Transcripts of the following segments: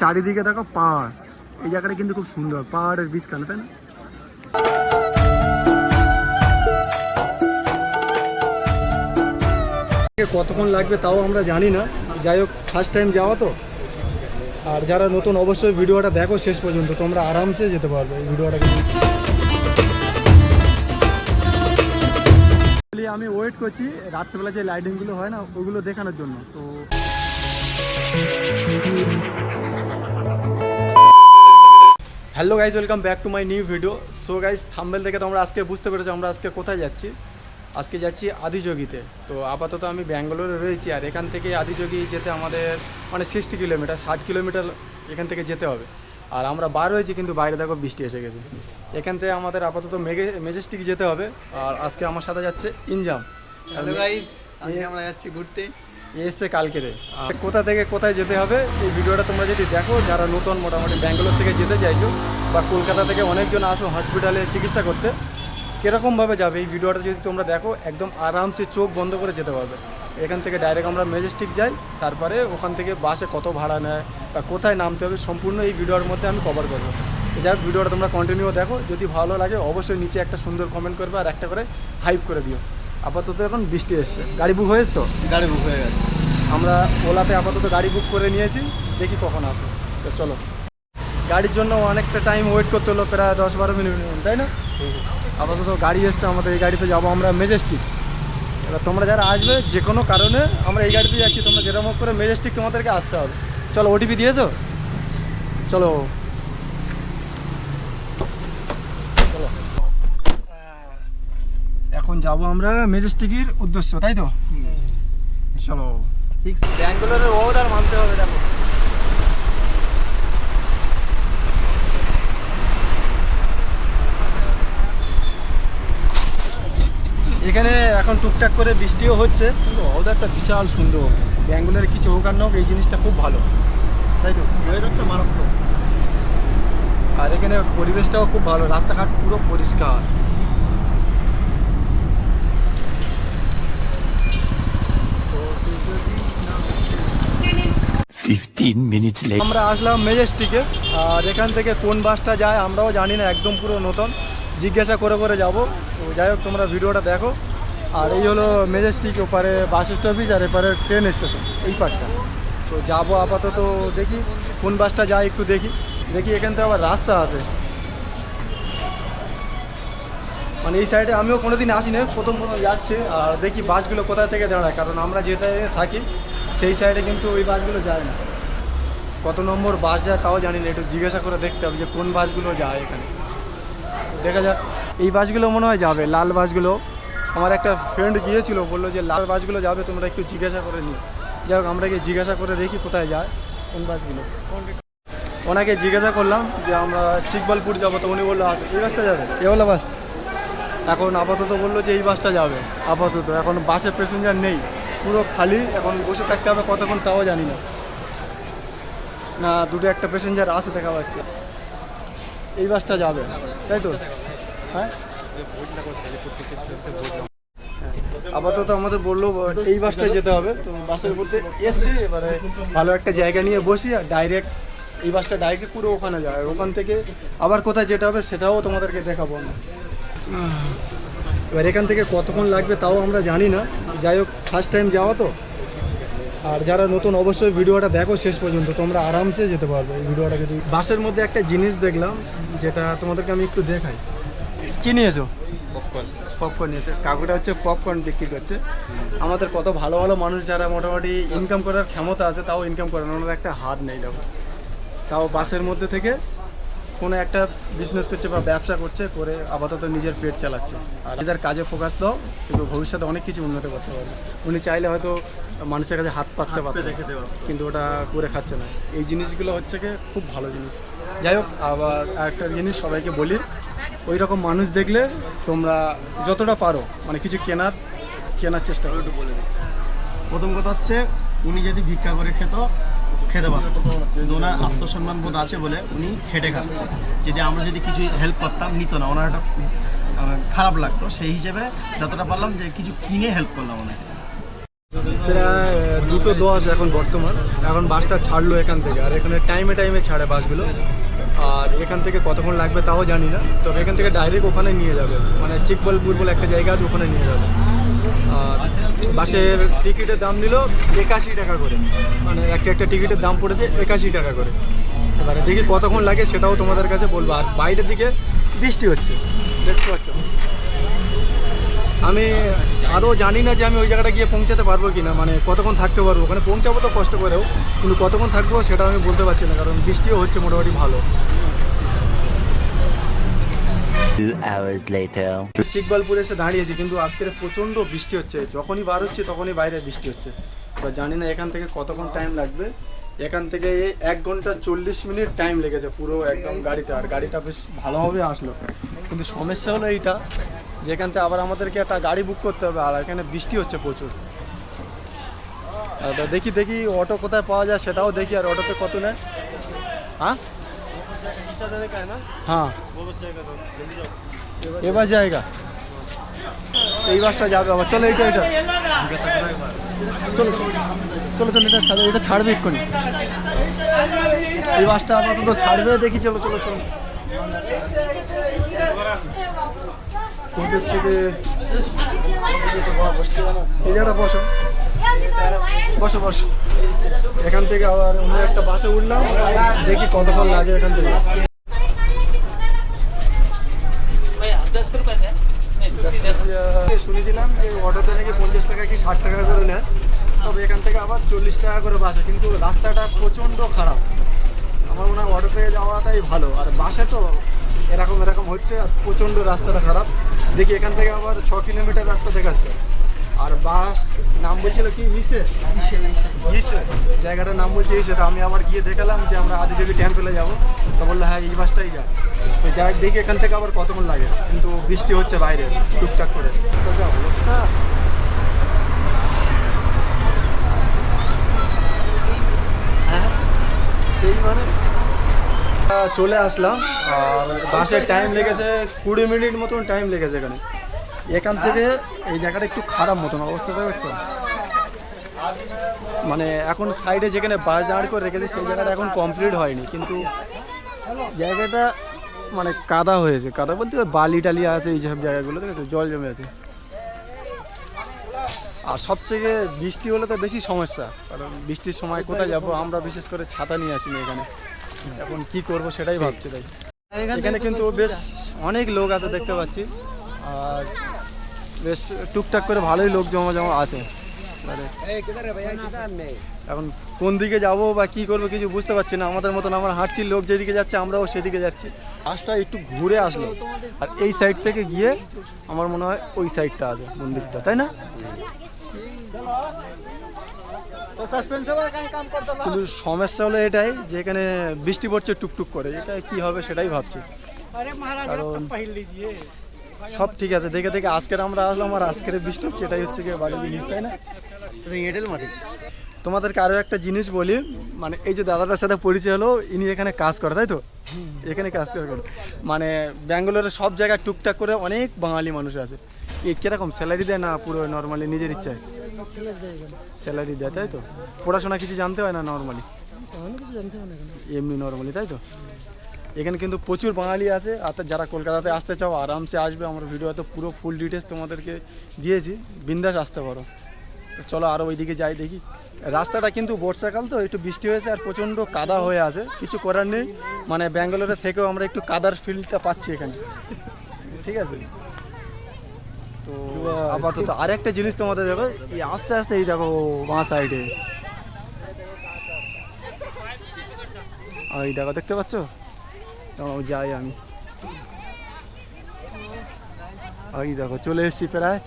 চারিদিকে দেখো পাহাড়। এই জায়গাটা কিন্তু খুব সুন্দর পাহাড়ের বীজ কেন তাই না? কতক্ষণ লাগবে তাও আমরা জানি না। যাই হোক ফার্স্ট টাইম যাওয়া তো। আর যারা নতুন অবশ্যই ভিডিওটা দেখো শেষ পর্যন্ত। তোমরা আরামসে যেতে পারবে এই ভিডিওটা। আমি ওয়েট করছি রাত্রেবেলা যে লাইটিংগুলো হয় না ওগুলো দেখানোর জন্য। তো hello guys welcome back to my new video. So guys thumbnail থেকে তোমরা আজকে বুঝতে পেরেছ আমরা আজকে কোথায় যাচ্ছি। আজকে যাচ্ছি আদিযোগীতে। তো আপাতত আমি ব্যাঙ্গালোরে রয়েছি আর এখান থেকে আদিযোগী যেতে আমাদের মানে সিক্সটি কিলোমিটার, ষাট কিলোমিটার এখান থেকে যেতে হবে। আর আমরা বার হয়েছি কিন্তু বাইরে দেখো বৃষ্টি এসে গেছে। এখান থেকে আমাদের আপাতত মেঘে মেজেস্টিক যেতে হবে। আর আজকে আমার সাথে যাচ্ছে ইনজাম। হ্যালো গাইস আজকে আমরা যাচ্ছি ঘুরতে। এসছে কালকে রে। কোথা থেকে কোথায় যেতে হবে, এই ভিডিওটা তোমরা যদি দেখো, যারা নতুন মোটামুটি ব্যাঙ্গালোর থেকে যেতে চাইছো বা কলকাতা থেকে অনেকজন আসো হসপিটালে চিকিৎসা করতে কীরকমভাবে যাবে এই ভিডিওটা যদি তোমরা দেখো, একদম আরামসে চোখ বন্ধ করে যেতে পারবে। এখান থেকে ডাইরেক্ট আমরা মেজেস্টিক যাই, তারপরে ওখান থেকে বাসে কত ভাড়া নেয় বা কোথায় নামতে হবে সম্পূর্ণ এই ভিডিওর মধ্যে আমি কভার করব। যাই হোক ভিডিওটা তোমরা কন্টিনিউ দেখো, যদি ভালো লাগে অবশ্যই নিচে একটা সুন্দর কমেন্ট করবে আর একটা করে হাইপ করে দিও। আপাতত এখন বৃষ্টি এসছে। গাড়ি বুক হয়েছে তো? গাড়ি বুক হয়ে গেছে। আমরা ওলাতে আপাতত গাড়ি বুক করে নিয়েছি দেখি কখন আসে। তো চলো। গাড়ির জন্য অনেকটা টাইম ওয়েট করতে হলো প্রায় দশ বারো মিনিট তাই না? আপাতত গাড়ি এসছে আমাদের এই গাড়িতে যাব আমরা মেজেস্টিক এবার তোমরা যারা আসবে যে কোনো কারণে আমরা এই গাড়িতে যাচ্ছি তোমরা যেরকম করে মেজেস্টিক তোমাদেরকে আসতে হবে। চলো ওটিপি দিয়েছ? চলো চলো। এখন যাব আমরা মেজেস্টিকের উদ্দেশ্য তাই তো? চলো ঠিক ব্যাঙ্গালোরের ওয়েদার মানতে হবে দেখো। এখানে এখন টুকটাক করে বৃষ্টিও হচ্ছে কিন্তু ওয়েদারটা বিশাল সুন্দর। ব্যাঙ্গালোরে কিছু হোক আর না হোক এই জিনিসটা খুব ভালো। তাই তো? ওয়েদারটা মারাত্মক। আর এখানে পরিবেশটাও খুব ভালো রাস্তাঘাট পুরো পরিষ্কার। 15 minutes later. আমরা আসলাম মেজেস্টিকে আর এখান থেকে কোন বাসটা যায় আমরাও জানি না, একদম পুরো নতুন। জিজ্ঞাসা করে করে যাব। তো যাই হোক, তোমরা ভিডিওটা দেখো। আর এই হলো মেজেস্টিক ওপারে বাস স্টপেজ আর এপারে ট্রেন স্টেশন এই পাশটা তো যাব আপাতত দেখি, কোন বাসটা যায় একটু দেখি। দেখি এখান থেকে আবার রাস্তা আছে। মানে এই সাইডে আমিও কোনোদিন আসি না প্রথম প্রথম যাচ্ছে। আর দেখি বাসগুলো কোথা থেকে দাঁড়ায়, কারণ আমরা যেটা থাকি সেই সাইডে কিন্তু ওই বাসগুলো যায় না। কত নম্বর বাস যায় তাও জানি না একটু জিজ্ঞাসা করে দেখতে হবে যে কোন বাসগুলো যায় এখানে। দেখা যাক। এই বাসগুলো মনে হয় যাবে লাল বাসগুলো। আমার একটা ফ্রেন্ড গিয়েছিল বলল যে লাল বাসগুলো যাবে তোমরা একটু জিজ্ঞাসা করে নিও। যাই হোক আমরা গিয়ে জিজ্ঞাসা করে দেখি কোথায় যায় কোন বাসগুলো। ওনাকে জিজ্ঞাসা করলাম যে আমরা চিকবলপুর যাব তো উনি বলল আসো এই বাসটা যাবে? এ হলো বাস? এখন আপাতত বলল যে এই বাসটা যাবে। আপাতত এখন বাসে প্যাসেঞ্জার নেই। পুরো খালি, এখন বসে থাকতে হবে কতক্ষণ তাও জানি না। না, দুটো একটা প্যাসেঞ্জার আসে দেখা পাচ্ছে। এই বাসটা যাবে, তাই তো? হ্যাঁ? আপাতত আমাদের বলল, এই বাসটায় যেতে হবে, তো বাসের মধ্যে এসছি এবারে ভালো একটা জায়গা নিয়ে বসি আর ডাইরেক্ট এই বাসটা ডাইরেক্ট পুরো ওখানে যায়। ওখান থেকে আবার কোথায় যেতে হবে সেটাও তোমাদেরকে দেখাবো আমি এবার এখান থেকে কতক্ষণ লাগবে তাও আমরা জানি না। যাই হোক ফার্স্ট টাইম যাওয়া তো। আর যারা নতুন অবশ্যই ভিডিওটা দেখো শেষ পর্যন্ত তোমরা আরামসে যেতে পারবে। এই ভিডিওটা যদি বাসের মধ্যে একটা জিনিস দেখলাম যেটা তোমাদেরকে আমি একটু দেখাই। কি নিয়েছো? পপকর্ন নিয়েছে। কাকুটা হচ্ছে পপকর্ন বিক্রি করছে। আমাদের কত ভালো ভালো মানুষ যারা মোটামুটি ইনকাম করার ক্ষমতা আছে তাও ইনকাম করে না। ওনার একটা হাত নেই দেখো। তাও বাসের মধ্যে থেকে কোনো একটা বিজনেস করছে বা ব্যবসা করছে করে আপাতত নিজের পেট চালাচ্ছে। আর নিজের কাজে ফোকাস দাও কিন্তু ভবিষ্যতে অনেক কিছু উন্নতি করতে পারবে। উনি চাইলে হয়তো মানুষের কাছে হাত পাততে পারবে কিন্তু ওটা করে খাচ্ছে না। এই জিনিসগুলো হচ্ছে কি খুব ভালো জিনিস। যাই হোক আবার একটা জিনিস সবাইকে বলি ওই রকম মানুষ দেখলে তোমরা যতটা পারো মানে কিছু কেনার কেনার চেষ্টা করো। একটু বলে দিই। প্রথম কথা হচ্ছে উনি যদি ভিক্ষা করে খেত খেতে পারতো ওনার আত্মসম্মান বোধ আছে বলে উনি খেটে খাচ্ছে। যদি আমরা যদি কিছু হেল্প করতাম, নিত না। ওনার একটা খারাপ লাগতো। সেই হিসেবে যতটা পারলাম যে কিছু কিনে হেল্প করলাম ওনাকে। প্রায় দুটো দশ এখন বর্তমান। এখন বাসটা ছাড়লো এখান থেকে। আর এখানে টাইমে টাইমে ছাড়ে বাসগুলো। আর এখান থেকে কতক্ষণ লাগবে তাও জানি না। তবে এখান থেকে ডাইরেক্ট ওখানে নিয়ে যাবে। মানে চিকবলপুর বলে একটা জায়গা আছে, ওখানে নিয়ে যাবে। বাসের টিকিটের দাম নিল একাশি টাকা করে। মানে একটা একটা টিকিটের দাম পড়েছে একাশি টাকা করে। এবারে দেখি কতক্ষণ লাগে সেটাও তোমাদের কাছে বলব। আর বাইরের দিকে বৃষ্টি হচ্ছে। দেখতে পাচ্ছ? আমি আদৌ জানি না যে আমি ওই জায়গাটা গিয়ে পৌঁছাতে পারব কি না মানে কতক্ষণ থাকতে পারব? ওখানে পৌঁছাবো তো কষ্ট করেও। কিন্তু কতক্ষণ থাকব সেটা আমি বলতে পারছি না, কারণ বৃষ্টিও হচ্ছে মোটামুটি ভালো. চিকবালপুরে এসে দাঁড়িয়েছি, কিন্তু আজকের প্রচণ্ড বৃষ্টি হচ্ছে। যখনই বার হচ্ছে, তখনই বাইরে বৃষ্টি হচ্ছে। এবার জানি না এখান থেকে কতক্ষণ টাইম লাগবে। এখান থেকে এক ঘণ্টা চল্লিশ মিনিট টাইম লেগেছে পুরো একদম গাড়িতে, আর গাড়িটা বেশ ভালোভাবে আসলো। কিন্তু সমস্যা হলো এইটা, যেখান থেকে আবার আমাদেরকে একটা গাড়ি বুক করতে হবে, আর এখানে বৃষ্টি হচ্ছে প্রচুর। দেখি দেখি অটো কোথায় পাওয়া যায় সেটাও দেখি, আর অটোতে কত নেয়? হ্যাঁ? হ্যাঁ এবার জায়গা এই বাসটা যাবে আবার চলো এইটা এটা চলো চলো চলো এটা ছাড়ো এটা ছাড়বে এক্ষুনি এই বাসটা আপাতত ছাড়বে দেখি চলো চলো চলো হচ্ছে যে বসো বসো বসো এখান থেকে আবার অন্য একটা বাসে উঠলাম দেখি কতক্ষণ লাগে এখান থেকে শুনেছিলাম যে অটোতে নাকি পঞ্চাশ টাকা কি ষাট টাকা করে নেয়। তবে এখান থেকে আবার চল্লিশ টাকা করে বাসে কিন্তু রাস্তাটা প্রচণ্ড খারাপ। আমার মনে হয় অটোতে যাওয়াটাই ভালো। আর বাসে তো এরকম এরকম হচ্ছে আর প্রচণ্ড রাস্তাটা খারাপ। দেখি এখান থেকে আবার ছ কিলোমিটার রাস্তা দেখাচ্ছে। আর বাস নাম বলছিল কি? ইসে ইসে জায়গাটার নাম বলছে ইসে তো আমি আবার গিয়ে দেখালাম যে আমরা আদি আদিযোগী টেম্পলে যাব। তো বলল হ্যাঁ এই বাসটাই যা। তো যাই দেখি এখান থেকে আবার কতক্ষণ লাগে। কিন্তু বৃষ্টি হচ্ছে বাইরে টুকটাক করে। তো যা অবস্থা। হ্যাঁ সেই মানে। চলে আসলাম। আর বাসের টাইম লেগেছে কুড়ি মিনিট মতন টাইম লেগেছে এখানে। এখান থেকে এই জায়গাটা একটু খারাপ মতন অবস্থা দেখছ মানে এখন সাইডে যেখানে বাস দাঁড় করে রেখেছে সেই জায়গাটা এখন কমপ্লিট হয়নি। কিন্তু জায়গাটা মানে কাদা হয়েছে কাদা বলতে বালি টালি আছে এই সব জায়গাগুলো দেখেছ জল জমে আছে। আর সবথেকে বৃষ্টি হলে তো বেশি সমস্যা কারণ বৃষ্টির সময় কোথায় যাব? আমরা বিশেষ করে ছাতা নিয়ে আসিনি এখানে। এখন কি করব সেটাই ভাবছি তাই। এখানে কিন্তু বেশ অনেক লোক আছে দেখতে পাচ্ছি। আর বেশ টুকটাক করে ভালোই লোক জমা জমা আছে। এখন কোন দিকে যাব বা কি করব কিছু বুঝতে পারছি না। আমাদের মতন আমরা হাঁটছি লোক যেদিকে যাচ্ছে আমরাও সেদিকে যাচ্ছি। বাসটা একটু ঘুরে আসলো। আর এই সাইড থেকে গিয়ে আমার মনে হয় ওই সাইডটা আছে মন্দিরটা তাই না? কিন্তু সমস্যা হলো এটাই যে এখানে বৃষ্টি পড়ছে টুকটুক করে। এটা কি হবে সেটাই ভাবছি। কারণ সব ঠিক আছে দেখে দেখে আজকের আমরা আসলাম আর আজকের বৃষ্টি হচ্ছে এটাই হচ্ছে গিয়ে বাড়ির জিনিস তাই না? এঁটেল মাটি। তোমাদেরকে আরও একটা জিনিস বলি মানে এই যে দাদাটার সাথে পরিচয় হলো ইনি এখানে কাজ করে তাই তো? এখানে কাজ করে করে। মানে ব্যাঙ্গালোরের সব জায়গায় টুকটাক করে অনেক বাঙালি মানুষ আছে। এ কীরকম স্যালারি দেয় না পুরো নর্মালি নিজের ইচ্ছায়? স্যালারি দেয় তাই তো? পড়াশোনা কিছু জানতে হয় না নর্মালি এমনি নর্মালি তাই তো? এখানে কিন্তু প্রচুর বাঙালি আছে, আর যারা কলকাতাতে আসতে চাও, আরামসে আসবে। আমার ভিডিওতে পুরো ফুল ডিটেলস তোমাদেরকে দিয়েছি। বিন্দাস আসতে পারো। তো চলো আরও ওইদিকে যাই দেখি। রাস্তাটা কিন্তু বর্ষাকাল তো, একটু বৃষ্টি হয়েছে আর প্রচণ্ড কাদা হয়ে আছে। কিছু করার নেই। মানে ব্যাঙ্গালোরে থেকেও আমরা একটু কাদার ফিল্ডটা পাচ্ছি এখানে। ঠিক আছে? তো আপাতত আরেকটা জিনিস তোমাদের দেখো এই আস্তে আস্তে এই দেখো, বাঁ সাইডে এই দেখো, দেখতে পাচ্ছ? যাই আমি। এই দেখো, চলে এসেছি প্রায়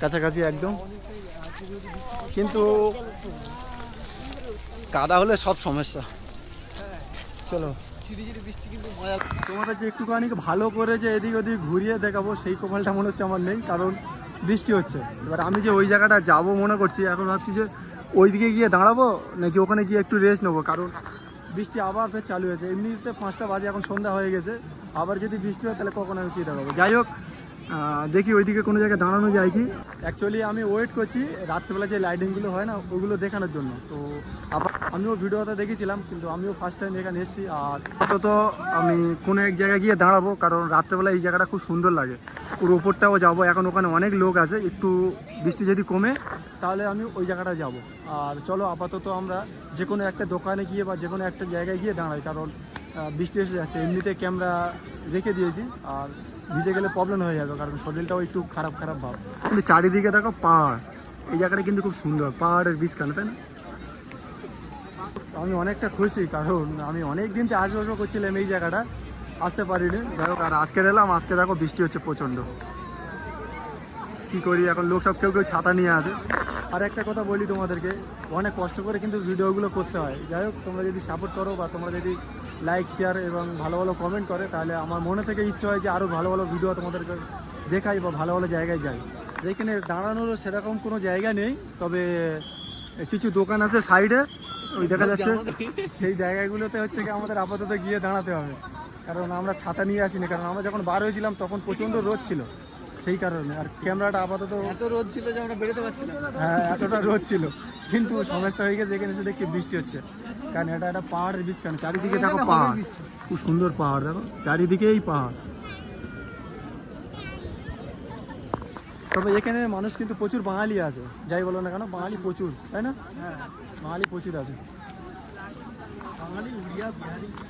কাছাকাছি একদম। কিন্তু কাদা হলে সব সমস্যা। চলো। তোমাদের যে একটুখানি ভালো করে যে এদিক ওদিক ঘুরিয়ে দেখাবো, সেই কপালটা মনে হচ্ছে আমার নেই, কারণ বৃষ্টি হচ্ছে। এবার আমি যে ওই জায়গাটা যাব মনে করছি, এখন ভাবছি যে ওই দিকে গিয়ে দাঁড়াবো, নাকি ওখানে গিয়ে একটু রেস্ট নেব? কারণ বৃষ্টি আবার ফের চালু হয়েছে। এমনিতে পাঁচটা বাজে, এখন সন্ধ্যা হয়ে গেছে। আবার যদি বৃষ্টি হয়, তাহলে কখন আমি কী দেখাবো যাই হোক দেখি ওইদিকে কোনো জায়গায় দাঁড়ানো যায় কি। অ্যাকচুয়ালি আমি ওয়েট করছি। রাত্রেবেলা যে লাইটিংগুলো হয় না, ওগুলো দেখানোর জন্য। তো আবার আমিও ভিডিওটা দেখেছিলাম, কিন্তু আমিও ফার্স্ট টাইম এখানে এসেছি। আর অন্তত আমি কোনো এক জায়গায় গিয়ে দাঁড়াবো, কারণ রাত্রেবেলা এই জায়গাটা খুব সুন্দর লাগে। ওর ওপরটাও যাব, এখন ওখানে অনেক লোক আছে, একটু বৃষ্টি যদি কমে, তাহলে আমি ওই জায়গাটা যাব। আর চলো আপাতত আমরা যে কোনো একটা দোকানে গিয়ে বা যে কোনো একটা জায়গায় গিয়ে দাঁড়াই, কারণ বৃষ্টি এসে যাচ্ছে। এমনিতে ক্যামেরা রেখে দিয়েছি, আর ভিজে গেলে প্রবলেম হয়ে যাবে, কারণ শরীরটাও একটু খারাপ খারাপ ভাব। কিন্তু চারিদিকে দেখো পাহাড়, এই জায়গাটা কিন্তু খুব সুন্দর, পাহাড়ের বীজ কেন তাই না? আমি অনেকটা খুশি, কারণ আমি অনেক দিন থেকে আসব করছিলাম এই জায়গাটা, আসতে পারিনি। যাই হোক, আর আজকে এলাম, আজকে দেখো বৃষ্টি হচ্ছে প্রচণ্ড। কি করি এখন, লোক সব কেউ কেউ ছাতা নিয়ে আসে। আর একটা কথা বলি তোমাদেরকে, অনেক কষ্ট করে কিন্তু ভিডিওগুলো করতে হয়। যাই হোক, তোমরা যদি সাপোর্ট করো বা তোমরা যদি লাইক শেয়ার এবং ভালো ভালো কমেন্ট করে, তাহলে আমার মনে থেকে ইচ্ছে হয় যে আরও ভালো ভালো ভিডিও তোমাদেরকে দেখাই বা ভালো ভালো জায়গায় যাই। এখানে দাঁড়ানোরও সেরকম কোনো জায়গা নেই, তবে কিছু দোকান আছে সাইডে। ওই দেখা যাচ্ছে সেই জায়গাগুলোতে হচ্ছে কি আমাদের আপাতত গিয়ে দাঁড়াতে হবে। কারণ আমরা ছাতা নিয়ে আসিনি কারণ আমরা যখন বার হয়েছিলাম তখন প্রচণ্ড রোদ ছিল সেই কারণে। আর ক্যামেরাটা আপাতত এত রোদ ছিল যে আমরা বেরোতে পারছি না। হ্যাঁ এতটা রোদ ছিল। কিন্তু সমস্যা হয়ে গেছে এখানে এসে দেখছি বৃষ্টি হচ্ছে। কারণ এটা একটা পাহাড়ের বীজ কেন চারিদিকে দেখো পাহাড়। খুব সুন্দর পাহাড় দেখো। চারিদিকেই পাহাড়। তবে এখানে মানুষ কিন্তু প্রচুর বাঙালি আছে। যাই বলো না কেন, বাঙালি প্রচুর, তাই না? বাঙালি প্রচুর আছে।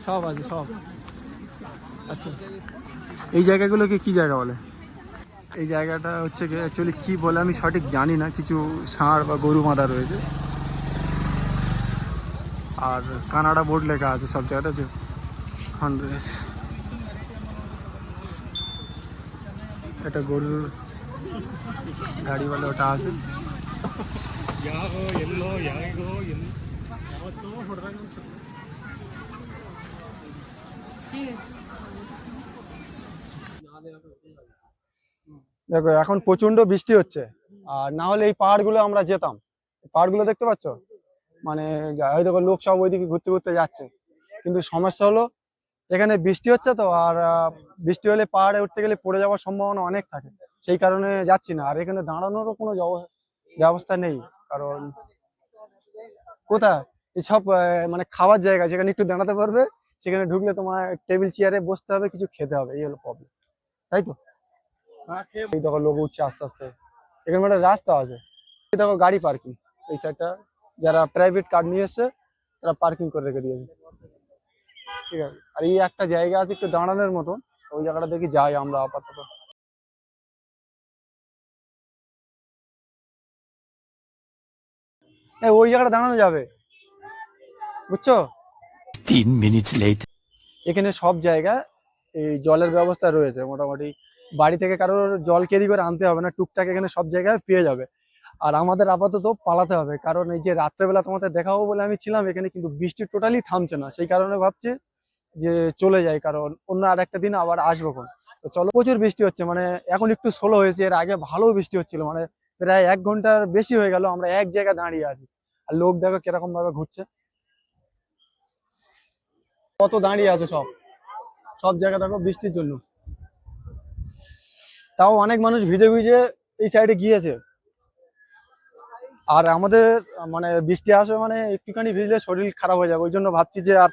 সব আছে, সব। আচ্ছা। এই জায়গাগুলোকে কি জায়গা বলে? এই জায়গাটা হচ্ছে কি অ্যাকচুয়ালি কী বলে আমি সঠিক জানি না, কিছু ষাঁড় বা গরু বাঁধা রয়েছে। আর কানাডা বোর্ড লেখা আছে সব জায়গাটা যে খানরেস এটা গরুর গাড়ি বলে ওটা আছে দেখো, এখন প্রচণ্ড বৃষ্টি হচ্ছে। আর না হলে এই পাহাড়গুলো আমরা যেতাম। পাহাড়গুলো দেখতে পাচ্ছ? মানে হয়তো লোক সব ওইদিকে ঘুরতে ঘুরতে যাচ্ছে। কিন্তু সমস্যা হলো, এখানে বৃষ্টি হচ্ছে তো, আর বৃষ্টি হলে পাহাড়ে উঠতে গেলে পড়ে যাওয়ার সম্ভাবনা অনেক থাকে। সেই কারণে যাচ্ছি না। আর এখানে দাঁড়ানোরও কোনো ব্যব- ব্যবস্থা নেই। কারণ কোথায়? এসব আহ, মানে খাওয়ার জায়গা যেখানে একটু দাঁড়াতে পারবে সেখানে ঢুকলে তোমার টেবিল চেয়ারে বসতে হবে কিছু খেতে হবে এই হলো প্রবলেম তাই তো? এই দেখো লোক উঠছে আস্তে আস্তে। এখানে একটা রাস্তা আছে। এই দেখো গাড়ি পার্কিং এই সাইডটা যারা প্রাইভেট কার নিয়ে এসছে তারা পার্কিং করে রেখে দিয়েছে। ঠিক আছে? আর এই একটা জায়গা আছে একটু দাঁড়ানোর মতন ওই জায়গাটা দেখি যাই আমরা আপাতত। এ, ওই জায়গাটা দাঁড়ানো যাবে। বুঝছ? Fifteen minutes later. এখানে সব জায়গায় এই জলের ব্যবস্থা রয়েছে মোটামুটি। বাড়ি থেকে কারোর জল ক্যারি করে আনতে হবে না টুকটাক এখানে সব জায়গায় পেয়ে যাবে। আর আমাদের আপাতত পালাতে হবে কারণ এই যে রাত্রেবেলা তোমাদের দেখাবো বলে আমি ছিলাম এখানে কিন্তু বৃষ্টি টোটালি থামছে না। সেই কারণে ভাবছি যে চলে যাই কারণ অন্য আর একটা দিন আবার আসব কোন তো চলো প্রচুর বৃষ্টি হচ্ছে মানে এখন একটু স্লো হয়েছে এর আগে ভালো বৃষ্টি হচ্ছিল মানে প্রায় এক ঘণ্টার বেশি হয়ে গেল, আমরা এক জায়গায় দাঁড়িয়ে আছি। আর লোক দেখো কীরকম ভাবে ঘুরছে। কত দাঁড়িয়ে আছে সব। সব জায়গা দেখো বৃষ্টির জন্য। তাও অনেক মানুষ ভিজে ভিজে এই সাইডে গিয়েছে। আর আমাদের মানে বৃষ্টি আসে মানে একটুখানি ভিজলে শরীর খারাপ হয়ে যাবে, ওই জন্য ভাবছি যে আর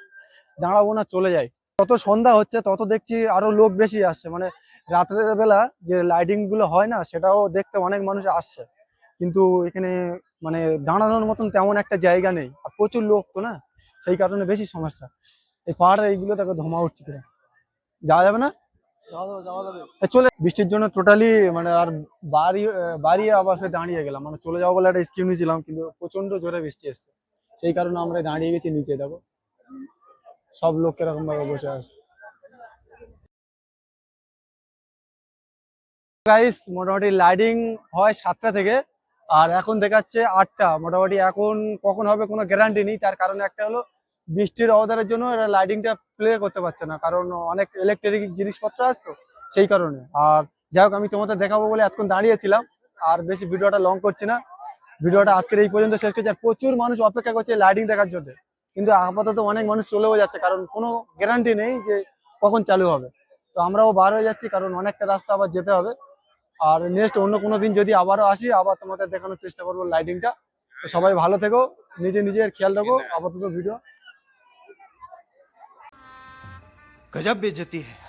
দাঁড়াবো না, চলে যাই। তত সন্ধ্যা হচ্ছে তত দেখছি আরও লোক বেশি আসছে মানে রাতের বেলা যে লাইটিংগুলো হয় না সেটাও দেখতে অনেক মানুষ আসছে। কিন্তু এখানে মানে দাঁড়ানোর মতন তেমন একটা জায়গা নেই। আর প্রচুর লোক তো না সেই কারণে বেশি সমস্যা। এই পাহাড়ে এইগুলো তাকে ধমা উঠছে কিনা? যাওয়া যাবে না? চলে বৃষ্টির জন্য টোটালি মানে আর বাড়ি বাড়ি আবার ফের দাঁড়িয়ে গেলাম। মানে চলে যাব বলে একটা স্কিম নিয়েছিলাম কিন্তু প্রচণ্ড জোরে বৃষ্টি এসছে। সেই কারণে আমরা দাঁড়িয়ে গেছি নিচে দেখো সব লোক কীরকম ভাবে বসে আছে? গাইস মোটামুটি লাইটিং হয় সাতটা থেকে, আর এখন দেখাচ্ছে আটটা। মোটামুটি এখন কখন হবে কোনো গ্যারান্টি নেই, তার কারণ একটা হলো বৃষ্টির অবদানের জন্য এরা লাইটিংটা প্লে করতে পারছে না, কারণ অনেক ইলেকট্রিক জিনিসপত্র আসতো সেই কারণে। আর যাই হোক, আমি তোমাদের দেখাবো বলে এতক্ষণ দাঁড়িয়েছিলাম, আর বেশি ভিডিওটা লং করছি না। ভিডিওটা আজকের এই পর্যন্ত শেষ করছি, আর প্রচুর মানুষ অপেক্ষা করছে লাইটিং দেখার জন্য। কিন্তু আপাতত অনেক মানুষ চলেও যাচ্ছে, কারণ কোনো গ্যারান্টি নেই যে কখন চালু হবে। তো আমরাও বার হয়ে যাচ্ছি, কারণ অনেকটা রাস্তা আবার যেতে হবে। আর নেক্সট অন্য কোনো দিন যদি আবারও আসি আবার তোমাদের দেখানোর চেষ্টা করব লাইটিংটা তো সবাই ভালো থেকো নিজে নিজের খেয়াল রাখো আপাতত ভিডিও গজব বেজতি হ্যাঁ